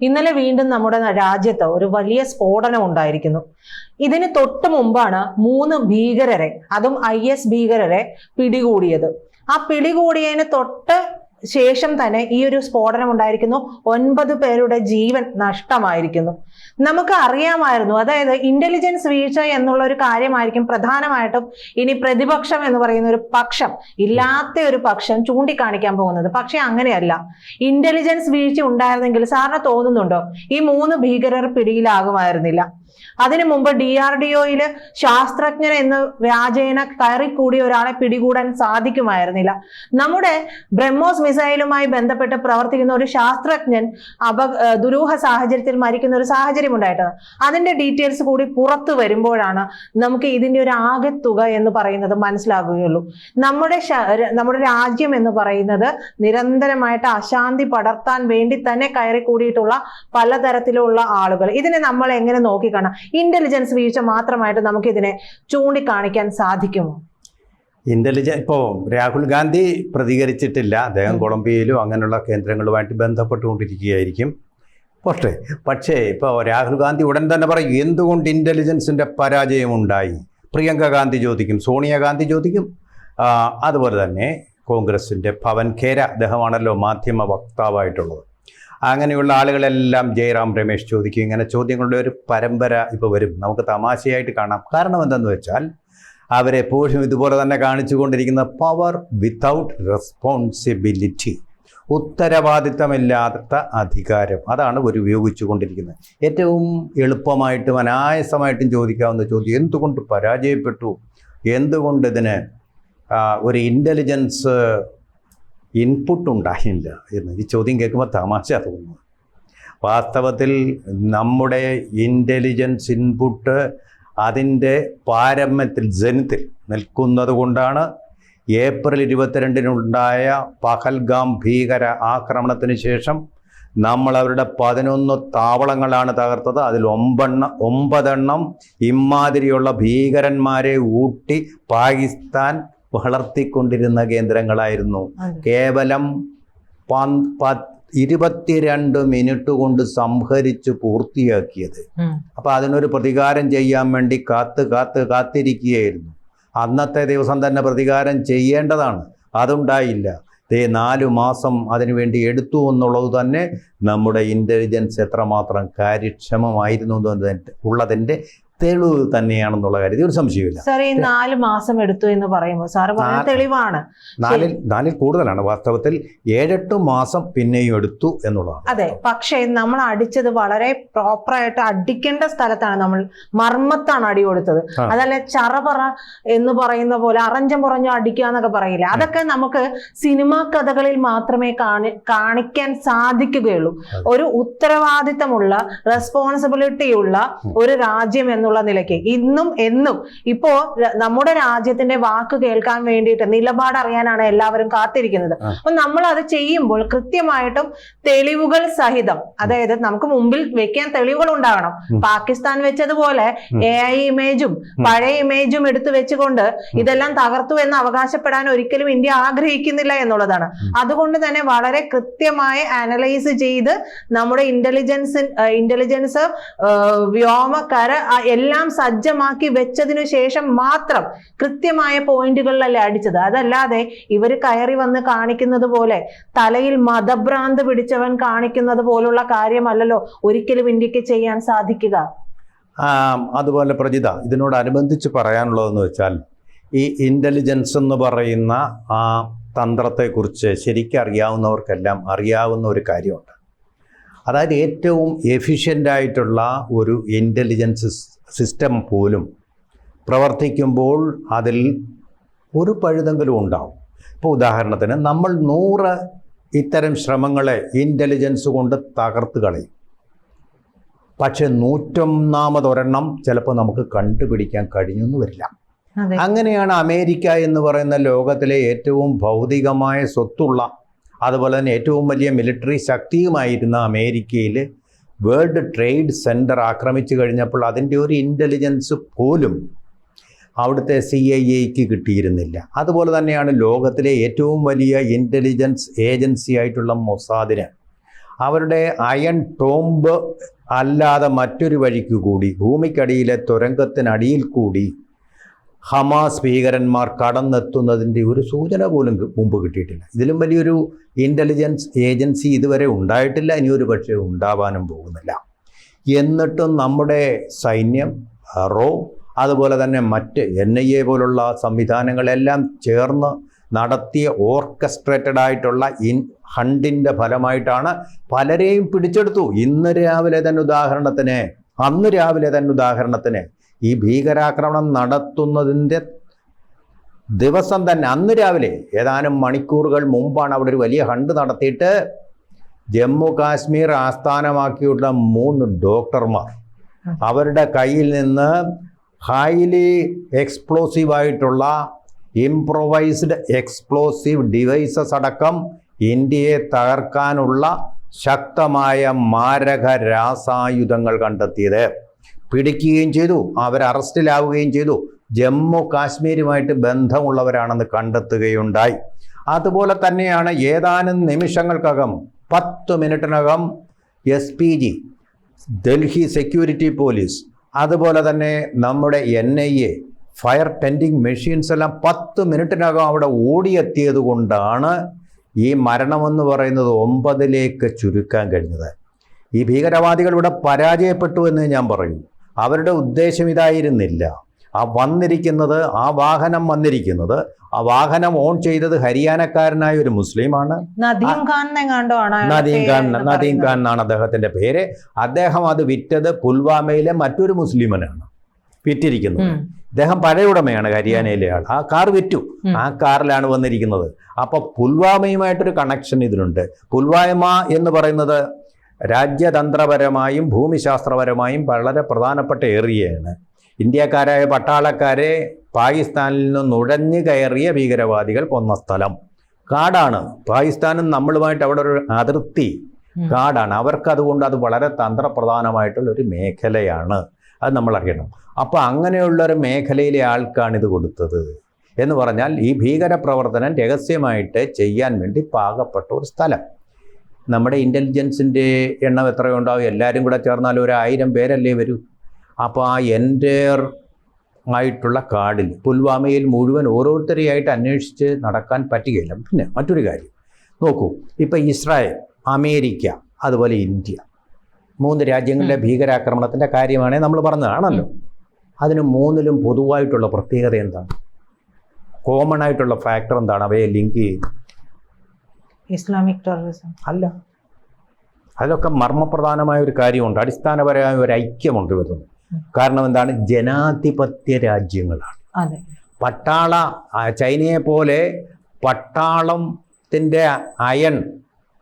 ഇന്നലെ വീണ്ടും നമ്മുടെ രാജ്യത്ത് ഒരു വലിയ സ്ഫോടനം ഉണ്ടായിരിക്കുന്നു. ഇതിന് തൊട്ട് മുമ്പാണ് മൂന്ന് ഭീകരരെ അതും ഐ എസ് ഭീകരരെ പിടികൂടിയത്. ആ പിടികൂടിയതിന് തൊട്ട് ശേഷം തന്നെ ഈ ഒരു സ്ഫോടനം ഉണ്ടായിരിക്കുന്നു. ഒൻപത് പേരുടെ ജീവൻ നഷ്ടമായിരിക്കുന്നു. നമുക്ക് അറിയാമായിരുന്നു അതായത് ഇന്റലിജൻസ് വീഴ്ച എന്നുള്ള ഒരു കാര്യമായിരിക്കും പ്രധാനമായിട്ടും ഇനി പ്രതിപക്ഷം എന്ന് പറയുന്ന ഒരു പക്ഷം ഇല്ലാത്ത ഒരു പക്ഷം ചൂണ്ടിക്കാണിക്കാൻ പോകുന്നത്. പക്ഷെ അങ്ങനെയല്ല. ഇന്റലിജൻസ് വീഴ്ച ഉണ്ടായിരുന്നെങ്കിൽ സാറിന് തോന്നുന്നുണ്ടോ? ഈ മൂന്ന് ഭീകരർ പിടിയിലാകുമായിരുന്നില്ല. അതിനു മുമ്പ് ഡി ആർ ഡി ഒയിൽ ശാസ്ത്രജ്ഞൻ എന്ന് വ്യാജേന കയറിക്കൂടി ഒരാളെ പിടികൂടാൻ സാധിക്കുമായിരുന്നില്ല. നമ്മുടെ ബ്രഹ്മോസ് മിസൈലുമായി ബന്ധപ്പെട്ട് പ്രവർത്തിക്കുന്ന ഒരു ശാസ്ത്രജ്ഞൻ അപ ദുരൂഹ സാഹചര്യത്തിൽ മരിക്കുന്ന ഒരു സാഹചര്യം ഉണ്ടായിട്ടത് അതിന്റെ ഡീറ്റെയിൽസ് കൂടി പുറത്തു വരുമ്പോഴാണ് നമുക്ക് ഇതിന്റെ ഒരു ആകെ തുക എന്ന് പറയുന്നത് മനസ്സിലാകുകയുള്ളൂ നമ്മുടെ നമ്മുടെ രാജ്യം എന്ന് പറയുന്നത് നിരന്തരമായിട്ട് അശാന്തി പടർത്താൻ വേണ്ടി തന്നെ കയറി കൂടിയിട്ടുള്ള പലതരത്തിലുള്ള ആളുകൾ. ഇതിനെ നമ്മൾ എങ്ങനെ നോക്കിക്കാണാം ഇന്റലിജൻസ് വീഴ്ച മാത്രമായിട്ട് നമുക്ക് ഇതിനെ ചൂണ്ടിക്കാണിക്കാൻ സാധിക്കുമോ? ഇന്റലിജൻ ഇപ്പോൾ രാഹുൽ ഗാന്ധി പ്രതികരിച്ചിട്ടില്ല. അദ്ദേഹം കൊളംബിയയിലും അങ്ങനെയുള്ള കേന്ദ്രങ്ങളുമായിട്ട് ബന്ധപ്പെട്ടുകൊണ്ടിരിക്കുകയായിരിക്കും. പക്ഷേ പക്ഷേ ഇപ്പോൾ രാഹുൽ ഗാന്ധി ഉടൻ തന്നെ പറയും എന്തുകൊണ്ട് ഇന്റലിജൻസിന്റെ പരാജയം ഉണ്ടായി പ്രിയങ്ക ഗാന്ധി ചോദിക്കും സോണിയാഗാന്ധി ചോദിക്കും. അതുപോലെ തന്നെ കോൺഗ്രസിന്റെ പവൻ ഖേര അദ്ദേഹമാണല്ലോ മാധ്യമ വക്താവായിട്ടുള്ളത്. അങ്ങനെയുള്ള ആളുകളെല്ലാം ജയറാം രമേശ് ചോദിക്കും. ഇങ്ങനെ ചോദ്യങ്ങളുടെ ഒരു പരമ്പര ഇപ്പോൾ വരും. നമുക്ക് തമാശയായിട്ട് കാണാം. കാരണം എന്തെന്ന് വെച്ചാൽ അവരെപ്പോഴും ഇതുപോലെ തന്നെ കാണിച്ചുകൊണ്ടിരിക്കുന്ന പവർ വിത്തൗട്ട് റെസ്പോൺസിബിലിറ്റി ഉത്തരവാദിത്തമില്ലാത്ത അധികാരം. അതാണ് ഒരു ഉപയോഗിച്ചു കൊണ്ടിരിക്കുന്നത് ഏറ്റവും എളുപ്പമായിട്ടും അനായാസമായിട്ടും ചോദിക്കാവുന്ന ചോദ്യം എന്തുകൊണ്ട് പരാജയപ്പെട്ടു? എന്തുകൊണ്ട് ഇതിന് ഒരു ഇന്റലിജൻസ് ഇൻപുട്ട് ഉണ്ടായില്ല എന്ന്. ഈ ചോദ്യം കേൾക്കുമ്പോൾ തമാശ തോന്നുന്നു വാസ്തവത്തിൽ നമ്മുടെ ഇന്റലിജൻസ് ഇൻപുട്ട് അതിന്റെ പാരമ്യത്തിൽ ജനത്തിൽ നിൽക്കുന്നത് കൊണ്ടാണ് ഏപ്രിൽ ഇരുപത്തിരണ്ടിനുണ്ടായ പഹൽഗാം ഭീകര ആക്രമണത്തിന് ശേഷം നമ്മൾ അവരുടെ പതിനൊന്ന് താവളങ്ങളാണ് തകർത്തത്. അതിൽ ഒമ്പെണ്ണ ഒമ്പതെണ്ണം ഇമാതിരിയുള്ള ഭീകരന്മാരെ ഊട്ടി പാകിസ്ഥാൻ വളർത്തിക്കൊണ്ടിരുന്ന കേന്ദ്രങ്ങളായിരുന്നു. കേവലം ഇരുപത്തിരണ്ട് മിനിറ്റ് കൊണ്ട് സംഹരിച്ച് പൂർത്തിയാക്കിയത്. അപ്പൊ അപ്പോൾ അതിനൊരു പ്രതികാരം ചെയ്യാൻ വേണ്ടി കാത്ത് കാത്ത് കാത്തിരിക്കുകയായിരുന്നു. അന്നത്തെ ദിവസം തന്നെ പ്രതികാരം ചെയ്യേണ്ടതാണ്. അതുണ്ടായില്ല. ദേ നാലു മാസം അതിനുവേണ്ടി എടുത്തു എന്നുള്ളത് തന്നെ നമ്മുടെ ഇന്റലിജൻസ് എത്രമാത്രം കാര്യക്ഷമമായിരുന്നു എന്നതിന്റെ ഉള്ളതിന്റെ തെളിവ് തന്നെയാണെന്നുള്ള കാര്യത്തിൽ ഒരു സംശയമില്ല സാർ ഈ നാല് മാസം എടുത്തു എന്ന് പറയുമ്പോൾ സാറ് പറഞ്ഞ തെളിവാണ്. നാലിൽ നാലിൽ കൂടുതലാണ്. വാസ്തവത്തിൽ ഏഴെട്ട് മാസം പിന്നെയും എടുത്തു എന്നുള്ളതാണ്. അതെ പക്ഷേ നമ്മൾ അടിച്ചത് വളരെ പ്രോപ്പറായിട്ട് അടിക്കേണ്ട സ്ഥലത്താണ് നമ്മൾ. മർമ്മത്താണ് അടി കൊടുത്തത്. അതല്ല ചറപറ എന്ന് പറയുന്ന പോലെ അറഞ്ചം പുറഞ്ഞോ അടിക്കുക എന്നൊക്കെ പറയില്ല? അതൊക്കെ നമുക്ക് സിനിമാ കഥകളിൽ മാത്രമേ കാണി കാണിക്കാൻ സാധിക്കുകയുള്ളൂ. ഒരു ഉത്തരവാദിത്തമുള്ള റെസ്പോൺസിബിലിറ്റി ഉള്ള ഒരു രാജ്യം എന്നുള്ള നിലയ്ക്ക്. ഇന്നും എന്നും ഇപ്പോ നമ്മുടെ രാജ്യത്തിന്റെ വാക്ക് കേൾക്കാൻ വേണ്ടിയിട്ട് നിലപാട് അറിയാനാണ് എല്ലാവരും കാത്തിരിക്കുന്നത്. അപ്പൊ നമ്മൾ അത് ചെയ്യുമ്പോൾ കൃത്യമായിട്ടും തെളിവുകൾ സഹിതം അതായത് നമുക്ക് മുമ്പിൽ വെക്കാൻ തെളിവുകൾ ഉണ്ടാകണം. പാകിസ്ഥാൻ വെച്ചതുപോലെ. എ ഐ ഇമേജും പഴയ ഇമേജും എടുത്തു വെച്ചുകൊണ്ട് ഇതെല്ലാം തകർത്തു എന്ന് അവകാശപ്പെടാൻ ഒരിക്കലും ഇന്ത്യ ആഗ്രഹിക്കുന്നില്ല എന്നുള്ളതാണ്. അതുകൊണ്ട് തന്നെ വളരെ കൃത്യമായി അനലൈസ് ചെയ്ത് നമ്മുടെ ഇന്റലിജൻസ് ഇന്റലിജൻസ് വ്യോമകര എല്ലാം സജ്ജമാക്കി വെച്ചതിനു ശേഷം മാത്രം കൃത്യമായ പോയിന്റുകളിലല്ലേ അടിച്ചത്. അതല്ലാതെ ഇവർ കയറി വന്ന് കാണിക്കുന്നത് പോലെ തലയിൽ മതഭ്രാന്ത് പിടിച്ചവൻ കാണിക്കുന്നത് പോലുള്ള കാര്യമല്ലല്ലോ ഒരിക്കലും ഇന്ത്യയ്ക്ക് ചെയ്യാൻ സാധിക്കുക. അതുപോലെ പ്രജിത ഇതിനോടനുബന്ധിച്ച് പറയാനുള്ളതെന്ന് വെച്ചാൽ ഈ ഇന്റലിജൻസ് എന്ന് പറയുന്ന ആ തന്ത്രത്തെക്കുറിച്ച് ശരിക്കും അറിയാവുന്നവർക്കെല്ലാം അറിയാവുന്ന ഒരു കാര്യമുണ്ട്. അതായത് ഏറ്റവും എഫിഷ്യന്റായിട്ടുള്ള ഒരു ഇന്റലിജൻസ് സിസ്റ്റം പോലും പ്രവർത്തിക്കുമ്പോൾ അതിൽ ഒരു പഴുതെങ്കിലും ഉണ്ടാവും. ഇപ്പോൾ ഉദാഹരണത്തിന് നമ്മൾ നൂറ് ഇത്തരം ശ്രമങ്ങളെ ഇന്റലിജൻസ് കൊണ്ട് തകർത്ത് കളയും. പക്ഷെ നൂറ്റൊന്നാമതൊരെണ്ണം ചിലപ്പോൾ നമുക്ക് കണ്ടുപിടിക്കാൻ കഴിഞ്ഞെന്ന് വരില്ല. അങ്ങനെയാണ് അമേരിക്ക എന്ന് പറയുന്ന ലോകത്തിലെ ഏറ്റവും ഭൗതികമായ സ്വത്തുള്ള അതുപോലെ തന്നെ ഏറ്റവും വലിയ മിലിറ്ററി ശക്തിയുമായിരുന്ന അമേരിക്കയിൽ വേൾഡ് ട്രേഡ് സെന്റർ ആക്രമിച്ചു കഴിഞ്ഞപ്പോൾ അതിന്റെ ഒരു ഇന്റലിജൻസ് പോലും അവിടുത്തെ സി ഐ എക്ക് കിട്ടിയിരുന്നില്ല. അതുപോലെ തന്നെയാണ് ലോകത്തിലെ ഏറ്റവും വലിയ ഇന്റലിജൻസ് ഏജൻസി ആയിട്ടുള്ള മൊസാദിന്. അവരുടെ അയൺ ടോംബ് അല്ലാതെ മറ്റൊരു വഴിക്ക് കൂടി ഭൂമിക്കടിയിലെ തുരങ്കത്തിനടിയിൽ കൂടി ഹമാസ് ഭീകരന്മാർ കടന്നെത്തുന്നതിന്റെ ഒരു സൂചന പോലും മുമ്പ് കിട്ടിയിട്ടില്ല. ഇതിലും വലിയൊരു ഇന്റലിജൻസ് ഏജൻസി ഇതുവരെ ഉണ്ടായിട്ടില്ല. ഇനി ഒരു പക്ഷേ ഉണ്ടാവാനും പോകുന്നില്ല. എന്നിട്ടും നമ്മുടെ സൈന്യം റോ അതുപോലെ തന്നെ മറ്റ് എൻ ഐ എ പോലുള്ള സംവിധാനങ്ങളെല്ലാം ചേർന്ന് നടത്തിയ ഓർക്കസ്ട്രേറ്റഡ് ആയിട്ടുള്ള ഇൻ ഹണ്ടിന്റെ ഫലമായിട്ടാണ് പലരെയും പിടിച്ചെടുത്തു. ഇന്ന് രാവിലെ തന്നെ ഉദാഹരണത്തിന് അന്ന് രാവിലെ തന്നെ ഉദാഹരണത്തിന് ഈ ഭീകരാക്രമണം നടത്തുന്നതിന്റെ ദിവസം തന്നെ അന്ന് രാവിലെ ഏതാനും മണിക്കൂറുകൾ മുമ്പാണ് അവിടെ ഒരു വലിയ ഹണ്ട് നടത്തിയിട്ട് ജമ്മു കാശ്മീർ ആസ്ഥാനമാക്കിയുള്ള മൂന്ന് ഡോക്ടർമാർ അവരുടെ കയ്യിൽ നിന്ന് ഹൈലി എക്സ്പ്ലോസീവ് ആയിട്ടുള്ള ഇംപ്രൊവൈസ്ഡ് എക്സ്പ്ലോസീവ് ഡിവൈസസ് അടക്കം ഇന്ത്യയെ തകർക്കാനുള്ള ശക്തമായ മാരക രാസായുധങ്ങൾ കണ്ടെത്തിയത്. പിടിക്കുകയും ചെയ്തു. അവർ അറസ്റ്റിലാവുകയും ചെയ്തു. ജമ്മു കാശ്മീരുമായിട്ട് ബന്ധമുള്ളവരാണെന്ന് കണ്ടെത്തുകയുണ്ടായി. അതുപോലെ തന്നെയാണ് ഏതാനും നിമിഷങ്ങൾക്കകം പത്ത് മിനിറ്റിനകം S P G Delhi security police അതുപോലെ തന്നെ നമ്മുടെ N I A fire tending machines എല്ലാം പത്ത് മിനിറ്റിനകം അവിടെ ഓടിയെത്തിയത് കൊണ്ടാണ് ഈ മരണമെന്ന് പറയുന്നത് ഒമ്പതിലേക്ക് ചുരുക്കാൻ കഴിഞ്ഞത്. ഈ ഭീകരവാദികൾ ഇവിടെ പരാജയപ്പെട്ടു എന്ന് ഞാൻ പറയും. അവരുടെ ഉദ്ദേശം ഇതായിരുന്നില്ല. ആ വന്നിരിക്കുന്നത് ആ വാഹനം വന്നിരിക്കുന്നത് ആ വാഹനം ഓൺ ചെയ്തത് ഹരിയാനക്കാരനായ ഒരു മുസ്ലിമാണ്. നദീം ഖാൻ നദീം ഖാൻ നദീം ഖാൻ എന്നാണ് അദ്ദേഹത്തിന്റെ പേര്. അദ്ദേഹം അത് വിറ്റത് പുൽവാമയിലെ മറ്റൊരു മുസ്ലിമനാണ്. വിറ്റിരിക്കുന്നത്. അദ്ദേഹം പഴയ ഉടമയാണ് ഹരിയാനയിലെ ആൾ. ആ കാർ വിറ്റു. ആ കാറിലാണ് വന്നിരിക്കുന്നത്. അപ്പൊ പുൽവാമയുമായിട്ടൊരു കണക്ഷൻ ഇതിലുണ്ട്. പുൽവാമ എന്ന് പറയുന്നത് രാജ്യതന്ത്രപരമായും ഭൂമിശാസ്ത്രപരമായും വളരെ പ്രധാനപ്പെട്ട ഏറിയയാണ്. ഇന്ത്യക്കാരായ പട്ടാളക്കാരെ പാകിസ്ഥാനിൽ നിന്ന് നുഴഞ്ഞു കയറിയ ഭീകരവാദികൾ കൊന്ന സ്ഥലം. കാടാണ്. പാകിസ്ഥാനും നമ്മളുമായിട്ട് അവിടെ ഒരു അതിർത്തി കാടാണ്. അവർക്ക് അതുകൊണ്ട് അത് വളരെ തന്ത്രപ്രധാനമായിട്ടുള്ള ഒരു മേഖലയാണ്. അത് നമ്മൾ അറിയണം അപ്പോൾ അങ്ങനെയുള്ള ഒരു മേഖലയിലെ ആൾക്കാണ് ഇത് കൊടുത്തത് എന്ന് പറഞ്ഞാൽ ഈ ഭീകര പ്രവർത്തനം രഹസ്യമായിട്ട് ചെയ്യാൻ വേണ്ടി പാകപ്പെട്ട ഒരു സ്ഥലം. നമ്മുടെ ഇന്റലിജൻസിന്റെ എണ്ണം എത്രയുണ്ടാവും? എല്ലാവരും കൂടെ ചേർന്നാൽ ഒരു ആയിരം പേരല്ലേ വരൂ. അപ്പോൾ ആ എന്റെ ആയിട്ടുള്ള കാടിൽ പുൽവാമയിൽ മുഴുവൻ ഓരോരുത്തരെയായിട്ട് അന്വേഷിച്ച് നടക്കാൻ പറ്റുകയില്ല. പിന്നെ മറ്റൊരു കാര്യം നോക്കൂ ഇപ്പം ഇസ്രായേൽ അമേരിക്ക അതുപോലെ ഇന്ത്യ മൂന്ന് രാജ്യങ്ങളിലെ ഭീകരാക്രമണത്തിന്റെ കാര്യമാണേ നമ്മൾ പറഞ്ഞതാണല്ലോ. അതിന് മൂന്നിലും പൊതുവായിട്ടുള്ള പ്രത്യേകത എന്താണ്? കോമൺ ആയിട്ടുള്ള ഫാക്ടർ എന്താണ്? അവയെ ലിങ്ക് ചെയ്യുന്നത് ഇസ്ലാമിക് ടെററിസം അല്ല. അതിലൊക്കെ മർമ്മപ്രധാനമായ ഒരു കാര്യമുണ്ട്. അടിസ്ഥാനപരമായ ഒരു ഐക്യമുണ്ട് വരുന്നത് കാരണം എന്താണ്? ജനാധിപത്യ രാജ്യങ്ങളാണ്. പട്ടാള ചൈനയെ പോലെ പട്ടാളത്തിന്റെ അയൺ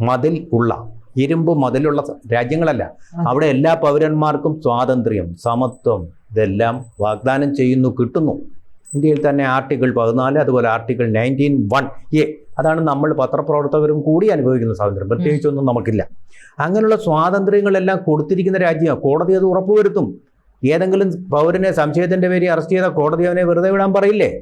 മതിൽ ഉള്ള ഇരുമ്പ് മതിലുള്ള രാജ്യങ്ങളല്ല. അവിടെ എല്ലാ പൗരന്മാർക്കും സ്വാതന്ത്ര്യം സമത്വം ഇതെല്ലാം വാഗ്ദാനം ചെയ്യുന്നു കിട്ടുന്നു. ഇന്ത്യയിൽ തന്നെ ആർട്ടിക്കിൾ പതിനാല് അതുപോലെ ആർട്ടിക്കിൾ നയന്റീൻ വൺ എ അതാണ് നമ്മൾ പത്രപ്രവർത്തകരും കൂടി അനുഭവിക്കുന്ന സ്വാതന്ത്ര്യം. പ്രത്യേകിച്ചൊന്നും നമുക്കില്ല. അങ്ങനെയുള്ള സ്വാതന്ത്ര്യങ്ങളെല്ലാം കൊടുത്തിരിക്കുന്ന രാജ്യമാണ് കോടതി അത് ഉറപ്പുവരുത്തും. ഏതെങ്കിലും പൗരനെ സംശയത്തിന്റെ പേരിൽ അറസ്റ്റ് ചെയ്താൽ കോടതി അവനെ വെറുതെ വിടാൻ പറയില്ലേ?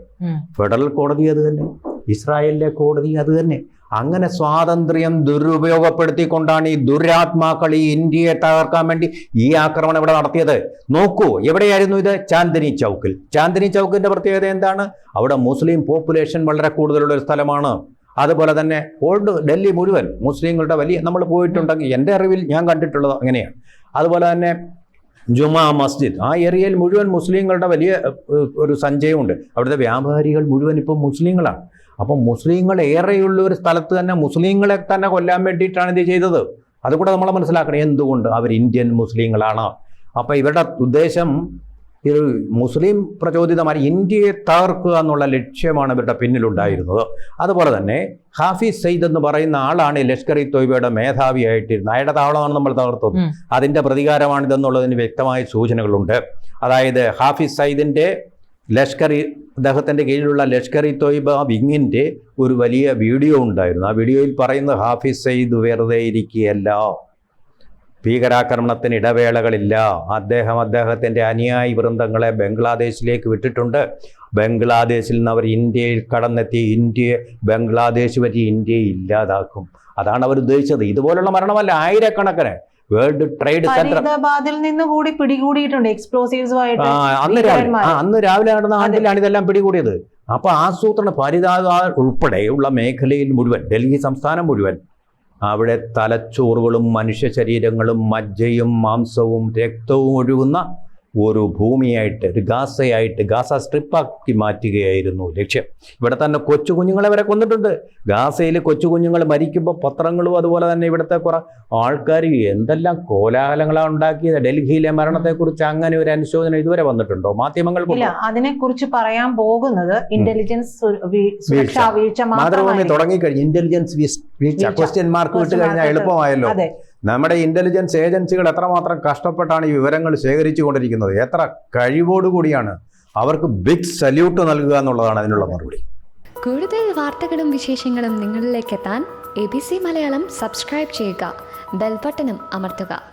ഫെഡറൽ കോടതി അത് തന്നെ. ഇസ്രായേലിലെ കോടതി അത് തന്നെ. അങ്ങനെ സ്വാതന്ത്ര്യം ദുരുപയോഗപ്പെടുത്തിക്കൊണ്ടാണ് ഈ ദുരാത്മാക്കൾ ഈ ഇന്ത്യയെ തകർക്കാൻ വേണ്ടി ഈ ആക്രമണം ഇവിടെ നടത്തിയത്. നോക്കൂ എവിടെയായിരുന്നു ഇത്? ചാന്ദിനി ചൗക്കിൽ. ചാന്ദിനി ചൗക്കിന്റെ പ്രത്യേകത എന്താണ്? അവിടെ മുസ്ലിം പോപ്പുലേഷൻ വളരെ കൂടുതലുള്ള ഒരു സ്ഥലമാണ്. അതുപോലെ തന്നെ ഓൾഡ് ഡൽഹി മുഴുവൻ മുസ്ലിങ്ങളുടെ വലിയ നമ്മൾ പോയിട്ടുണ്ടെങ്കിൽ എന്റെ അറിവിൽ ഞാൻ കണ്ടിട്ടുള്ളത് അങ്ങനെയാണ്. അതുപോലെ തന്നെ ജുമാ മസ്ജിദ് ആ ഏരിയയിൽ മുഴുവൻ മുസ്ലിങ്ങളുടെ വലിയ ഒരു സഞ്ചയമുണ്ട്. അവിടുത്തെ വ്യാപാരികൾ മുഴുവൻ ഇപ്പം മുസ്ലിങ്ങളാണ്. അപ്പം മുസ്ലിങ്ങൾ ഏറെയുള്ള ഒരു സ്ഥലത്ത് തന്നെ മുസ്ലിങ്ങളെ തന്നെ കൊല്ലാൻ വേണ്ടിയിട്ടാണ് ഇത് ചെയ്തത്. അതുകൂടെ നമ്മൾ മനസ്സിലാക്കണം എന്തുകൊണ്ട് അവർ ഇന്ത്യൻ മുസ്ലിങ്ങളാണ്. അപ്പം ഇവരുടെ ഉദ്ദേശം ഇത് മുസ്ലിം പ്രചോദിതമായി ഇന്ത്യയെ തകർക്കുക എന്നുള്ള ലക്ഷ്യമാണ് ഇവരുടെ പിന്നിലുണ്ടായിരുന്നത്. അതുപോലെ തന്നെ ഹാഫിസ് സയ്യിദ് എന്ന് പറയുന്ന ആളാണ് ഈ ലഷ്കർ ഇ തൊയ്ബയുടെ മേധാവിയായിട്ടിരുന്നത്. അയാളുടെ താവളമാണ് നമ്മൾ തകർത്തത്. അതിന്റെ പ്രതികാരമാണിതെന്നുള്ളതിന് വ്യക്തമായ സൂചനകളുണ്ട്. അതായത് ഹാഫിസ് സയ്യിദിന്റെ ലഷ്കർ ഇ അദ്ദേഹത്തിന്റെ കീഴിലുള്ള ലഷ്കർ ഇ തൊയ്ബ വിങ്ങിന്റെ ഒരു വലിയ വീഡിയോ ഉണ്ടായിരുന്നു. ആ വീഡിയോയിൽ പറയുന്നത് ഹാഫിസ് സയ്യിദ് വെറുതെ ഇരിക്കുകയല്ല. ഭീകരാക്രമണത്തിന് ഇടവേളകളില്ല. അദ്ദേഹം അദ്ദേഹത്തിന്റെ അനുയായി വൃന്ദങ്ങളെ ബംഗ്ലാദേശിലേക്ക് വിട്ടിട്ടുണ്ട്. ബംഗ്ലാദേശിൽ നിന്ന് അവർ ഇന്ത്യയിൽ കടന്നെത്തി ഇന്ത്യയെ ബംഗ്ലാദേശ് വഴി ഇന്ത്യയെ ഇല്ലാതാക്കും. അതാണ് അവർ ഉദ്ദേശിച്ചത്. ഇതുപോലുള്ള മരണമല്ല ആയിരക്കണക്കിന് വേൾഡ് ട്രേഡ് സെന്റർ. നിന്ന് കൂടി പിടികൂടിയിട്ടുണ്ട് എക്സ്പ്ലോസീവ്സുമായിട്ട് അന്ന് രാവിലെ അന്ന് രാവിലെ നടന്ന ആണ്ടിലാണ് ഇതെല്ലാം പിടികൂടിയത്. അപ്പൊ ആസൂത്രണ പരിതാപ ഉൾപ്പെടെയുള്ള മേഖലയിൽ മുഴുവൻ ഡൽഹി സംസ്ഥാനം മുഴുവൻ അവിടെ തലച്ചോറുകളും മനുഷ്യ ശരീരങ്ങളും മജ്ജയും മാംസവും രക്തവും ഒഴുകുന്ന ഒരു ഭൂമിയായിട്ട് ഒരു ഗാസയായിട്ട് ഗാസ സ്ട്രിപ്പാക്കി മാറ്റുകയായിരുന്നു ലക്ഷ്യം. ഇവിടെ തന്നെ കൊച്ചു കുഞ്ഞുങ്ങളെ വരെ കൊന്നിട്ടുണ്ട്. ഗാസയിൽ കൊച്ചു കുഞ്ഞുങ്ങൾ മരിക്കുമ്പോൾ പത്രങ്ങളും അതുപോലെ തന്നെ ഇവിടുത്തെ കുറെ ആൾക്കാർ എന്തെല്ലാം കോലാഹലങ്ങളാണ് ഉണ്ടാക്കിയത്. ഡൽഹിയിലെ മരണത്തെക്കുറിച്ച് അങ്ങനെ ഒരു അനുശോചനം ഇതുവരെ വന്നിട്ടുണ്ടോ? മാധ്യമങ്ങൾ അതിനെക്കുറിച്ച് അതിനെ കുറിച്ച് പറയാൻ പോകുന്നത് ഇന്റലിജൻസ് വീഴ്ച. മാത്രമായിരിക്കും. തുടങ്ങിക്കഴിഞ്ഞു ഇന്റലിജൻസ് വീഴ്ച. ക്വസ്റ്റ്യൻ മാർക്ക് വിട്ട് കഴിഞ്ഞാൽ എളുപ്പമായല്ലോ. നമ്മുടെ ഇന്റലിജൻസ് ഏജൻസികൾ എത്രമാത്രം കഷ്ടപ്പെട്ടാണ് ഈ വിവരങ്ങൾ ശേഖരിച്ചു കൊണ്ടിരിക്കുന്നത്? എത്ര കഴിവോടുകൂടിയാണ് അവർക്ക് ബിഗ് സല്യൂട്ട് നൽകുക എന്നുള്ളതാണ് അതിനുള്ള മറുപടി. കൂടുതൽ വാർത്തകളും വിശേഷങ്ങളും നിങ്ങളിലേക്ക് എത്താൻ A B C Malayalam subscribe ചെയ്യുക. ബെൽബട്ടനും അമർത്തുക.